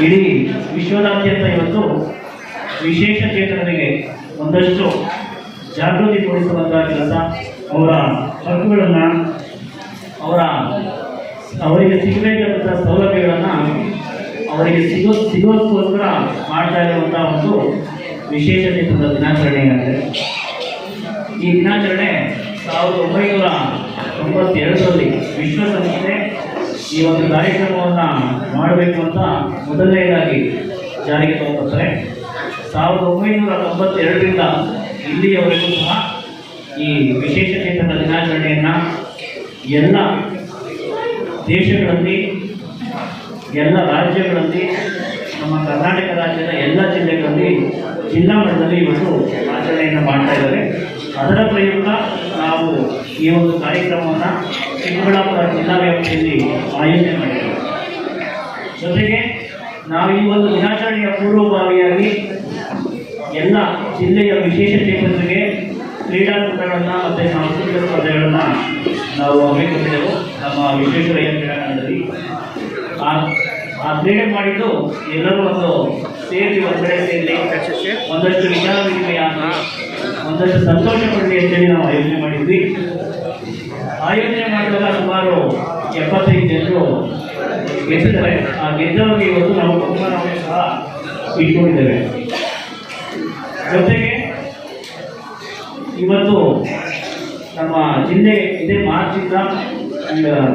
ಇಡೀ ವಿಶ್ವದಾದ್ಯಂತ ಇವತ್ತು ವಿಶೇಷ ಚೇತನರಿಗೆ ಒಂದಷ್ಟು ಜಾಗೃತಿ ಕೊಡಿಸುವಂತಹ ಕೆಲಸ ಅವರ ಹಕ್ಕುಗಳನ್ನು ಅವರ ಅವರಿಗೆ ಸಿಗಬೇಕಾದಂಥ ಸೌಲಭ್ಯಗಳನ್ನು ಅವರಿಗೆ ಸಿಗೋ ಸಿಗೋದಕ್ಕೋಸ್ಕರ ಮಾಡ್ತಾ ಇರುವಂಥ ಒಂದು ವಿಶೇಷ ಚೇತನದ ದಿನಾಚರಣೆಯಾಗಿದೆ ಈ ದಿನಾಚರಣೆ ಸಾವಿರದ ಒಂಬೈನೂರ ತೊಂಬತ್ತೆರಡರಲ್ಲಿ ವಿಶ್ವಸಂಸ್ಥೆ ಈ ಒಂದು ಕಾರ್ಯಕ್ರಮವನ್ನು ಮಾಡಬೇಕು ಅಂತ ಮೊದಲನೇದಾಗಿ ಜಾರಿಗೆ ತಗೊಂಡ್ಬರ್ತಾರೆ ಸಾವಿರದ ಒಂಬೈನೂರ ತೊಂಬತ್ತೆರಡರಿಂದ ಇಲ್ಲಿಯವರೆಗೂ ಸಹ ಈ ವಿಶೇಷ ಚೇತನ ದಿನಾಚರಣೆಯನ್ನು ಎಲ್ಲ ದೇಶಗಳಲ್ಲಿ, ಎಲ್ಲ ರಾಜ್ಯಗಳಲ್ಲಿ, ನಮ್ಮ ಕರ್ನಾಟಕ ರಾಜ್ಯದ ಎಲ್ಲ ಜಿಲ್ಲೆಗಳಲ್ಲಿ ಜಿಲ್ಲಾ ಮಟ್ಟದಲ್ಲಿ ಇವತ್ತು ಆಚರಣೆಯನ್ನು ಮಾಡ್ತಾ ಇದ್ದಾರೆ. ಅದರ ಪ್ರಯುಕ್ತ ನಾವು ಈ ಒಂದು ಕಾರ್ಯಕ್ರಮವನ್ನು ಚಿಕ್ಕಬಳ್ಳಾಪುರ ಜಿಲ್ಲಾ ವ್ಯಾಪ್ತಿಯಲ್ಲಿ ಆಯೋಜನೆ ಮಾಡಿದ್ದೇವೆ ಜೊತೆಗೆ ನಾವು ಈ ಒಂದು ದಿನಾಚರಣೆಯ ಪೂರ್ವಭಾವಿಯಾಗಿ ಎಲ್ಲ ಜಿಲ್ಲೆಯ ವಿಶೇಷ ಜೊತೆಗೆ ಕ್ರೀಡಾಕೂಟಗಳನ್ನು ಮತ್ತು ಸಾಂಸ್ಕೃತಿಕ ಸ್ಪರ್ಧೆಗಳನ್ನು ನಾವು ಹಮ್ಮಿಕೊಂಡಿದ್ದೆವು. ನಮ್ಮ ವಿಶೇಷ ಕ್ರೀಡಾಂಗಣದಲ್ಲಿ ಆ ಕ್ರೀಡೆ ಮಾಡಿದ್ದು ಎಲ್ಲರೂ ಒಂದು ಸೇರಿ ಒಂದೆಡೆ ಸೇರಿ ಒಂದಷ್ಟು ವಿಚಾರ ವಿನಿಮಯ ಒಂದಷ್ಟು ಸಂತೋಷ ಪಡಲಿ ಅಂತೇಳಿ ನಾವು ಆಯೋಜನೆ ಮಾಡಿದ್ವಿ. ಆಯೋಜನೆ ಮಾಡಿದಾಗ ಸುಮಾರು ಎಪ್ಪತ್ತೈದು ಜನರು ಗೆದ್ದಿದ್ದಾರೆ. ಆ ಗೆದ್ದವರಿಗೆ ಇವತ್ತು ನಾವು ಬಹುಮಾನವನ್ನು ಸಹ ಇಟ್ಕೊಂಡಿದ್ದೇವೆ. ಜೊತೆಗೆ ಇವತ್ತು ನಮ್ಮ ಜಿಲ್ಲೆ ಇದೇ ಮಾರ್ಚಿಂದ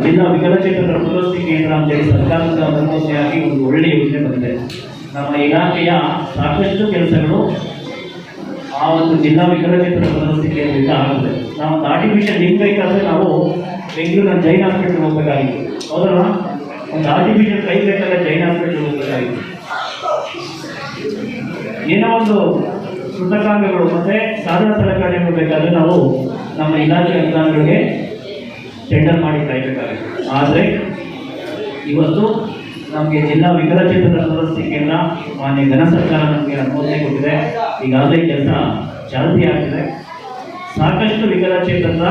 ಜಿಲ್ಲಾ ವಿಕಲಚೇತನರ ಪುನರ್ವಸತಿ ಕೇಂದ್ರ ಅಂತೇಳಿ ಸರ್ಕಾರದ ಅನುಮೋದನೆಯಾಗಿ ಒಂದು ಒಳ್ಳೆಯ ಯೋಜನೆ ಬಂದಿದೆ. ನಮ್ಮ ಇಲಾಖೆಯ ಸಾಕಷ್ಟು ಕೆಲಸಗಳು ಆ ಒಂದು ಜಿಲ್ಲಾ ವಿಕಲಚೇತನ ಸದಸ್ಯ ಕೇಂದ್ರದಿಂದ ಆಗುತ್ತೆ ನಾವು ಆರ್ಟಿಫಿಷಿಯಲ್ ಲಿಂಕ್ ಬೇಕಾದರೆ ನಾವು ಬೆಂಗಳೂರಿನ ಜೈನ್ ಹಾಸ್ಪಿಟಲ್ ಹೋಗಬೇಕಾಗಿತ್ತು. ಹೌದಲ್ಲ ಒಂದು ಆರ್ಟಿಫಿಷಿಯಲ್ ಕೈ ಬೇಕಾದ್ರೆ ಜೈನ್ ಹಾಸ್ಪಿಟಲ್ ಹೋಗಬೇಕಾಗಿತ್ತು. ಏನೋ ಒಂದು ಕೃತಕಾಂಗಗಳು, ಮತ್ತೆ ಸಾಧನ ಸಲಕರಣೆಗಳು ಬೇಕಾದರೆ ನಾವು ನಮ್ಮ ಇಲಾಖೆ ಅನುದಾನಗಳಿಗೆ ಟೆಂಡರ್ ಮಾಡಿ ಕಾಯಬೇಕಾಗುತ್ತೆ. ಆದರೆ ಇವತ್ತು ನಮಗೆ ಜಿಲ್ಲಾ ವಿಕಲಚೇತನ ಸದಸ್ಯ ಕೇಂದ್ರ ಮಾನ್ಯ ಘನ ಸರ್ಕಾರ ನಮಗೆ ಅನುಮೋದನೆ ಕೊಟ್ಟಿದೆ. ಈಗಾಗಲೇ ಕೆಲಸ ಚಾಲ್ತಿ ಆಗಿದೆ ಸಾಕಷ್ಟು ವಿಕಲಚೇತನ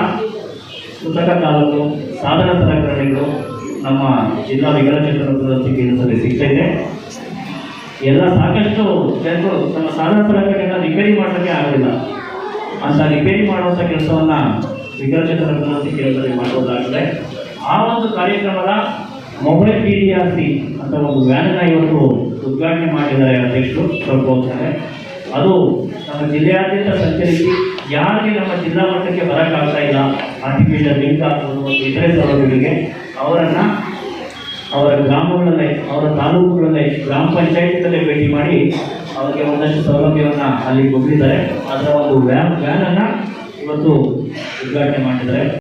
ಕೃತಕ ಕಾಲಗಳು ಸಾಧನ ಸಲಕರಣೆಗಳು ನಮ್ಮ ಜಿಲ್ಲಾ ವಿಕಲಚೇತನ ಸದಸ್ಯ ಕೇಂದ್ರದಲ್ಲಿ ಸಿಗ್ತಾ ಇದೆ. ಎಲ್ಲ ಸಾಕಷ್ಟು ಜನರು ತಮ್ಮ ಸಾಧನ ಸಲಕರಣೆಗಳನ್ನ ರಿಪೇರಿ ಮಾಡೋಕ್ಕೆ ಆಗಲಿಲ್ಲ ಅಂತ ರಿಪೇರಿ ಮಾಡುವಂಥ ಕೆಲಸವನ್ನು ವಿಕಲಚೇತನ ಸದಸ್ಯ ಕೇಂದ್ರದಲ್ಲಿ ಮಾಡುವುದಾಗಿದೆ ಆ ಒಂದು ಕಾರ್ಯಕ್ರಮದ ಮೊಬೈಲ್ ಟಿ ಸಿ ಅಂತ ಒಂದು ವ್ಯಾನನ್ನ ಇವತ್ತು ಉದ್ಘಾಟನೆ ಮಾಡಿದ್ದಾರೆ ಅಧ್ಯಕ್ಷರು ಸ್ವಲ್ಪ ಹೋಗ್ತಾರೆ ಅದು ನಮ್ಮ ಜಿಲ್ಲೆಯಾದ್ಯಂತ ಸಂಚರಿಸಿ ಯಾರಿಗೆ ನಮ್ಮ ಜಿಲ್ಲಾ ಮಟ್ಟಕ್ಕೆ ಬರೋಕ್ಕಾಗ್ತಾ ಇಲ್ಲ ಆರ್ಟಿಫಿಷಿಯಲ್ ಲಿಂಕ್ ಆಗ್ಬೋದು ಇತರೆ ಸೌಲಭ್ಯಗಳಿಗೆ, ಅವರನ್ನು ಅವರ ಗ್ರಾಮಗಳಲ್ಲೇ, ಅವರ ತಾಲೂಕುಗಳಲ್ಲೇ, ಗ್ರಾಮ ಪಂಚಾಯತ್ಗಳಲ್ಲೇ ಭೇಟಿ ಮಾಡಿ ಅವರಿಗೆ ಒಂದಷ್ಟು ಸೌಲಭ್ಯವನ್ನು ಅಲ್ಲಿ ಕೊಟ್ಟಿದ್ದಾರೆ. ಅದರ ಒಂದು ವ್ಯಾನ್, ವ್ಯಾನನ್ನು ಇವತ್ತು ಉದ್ಘಾಟನೆ ಮಾಡಿದ್ದಾರೆ.